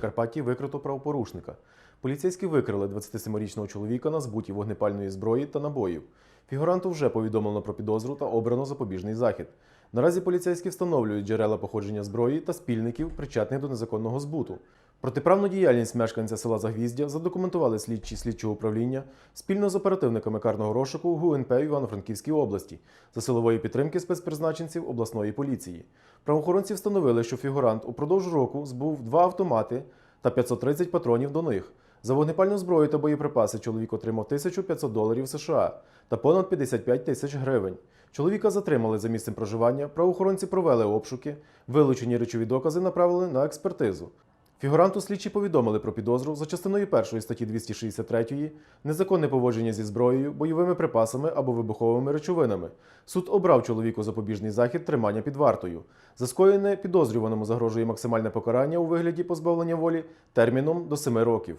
Прикарпатті викрито правопорушника. Поліцейські викрили 27-річного чоловіка на збуті вогнепальної зброї та набоїв. Фігуранту вже повідомлено про підозру та обрано запобіжний захід. Наразі поліцейські встановлюють джерела походження зброї та спільників, причетних до незаконного збуту. Протиправну діяльність мешканця села Загвіздя задокументували слідчі слідчого управління спільно з оперативниками карного розшуку ГУНП Івано-Франківській області за силової підтримки спецпризначенців обласної поліції. Правоохоронці встановили, що фігурант упродовж року збув два автомати та 530 патронів до них. За вогнепальну зброю та боєприпаси чоловік отримав 1500 доларів США та понад 55 тисяч гривень. Чоловіка затримали за місцем проживання, правоохоронці провели обшуки, вилучені речові докази направили на експертизу. Фігуранту слідчі повідомили про підозру за частиною 1 статті 263 незаконне поводження зі зброєю, бойовими припасами або вибуховими речовинами. Суд обрав чоловіку запобіжний захід тримання під вартою. За скоєне підозрюваному загрожує максимальне покарання у вигляді позбавлення волі терміном до 7 років.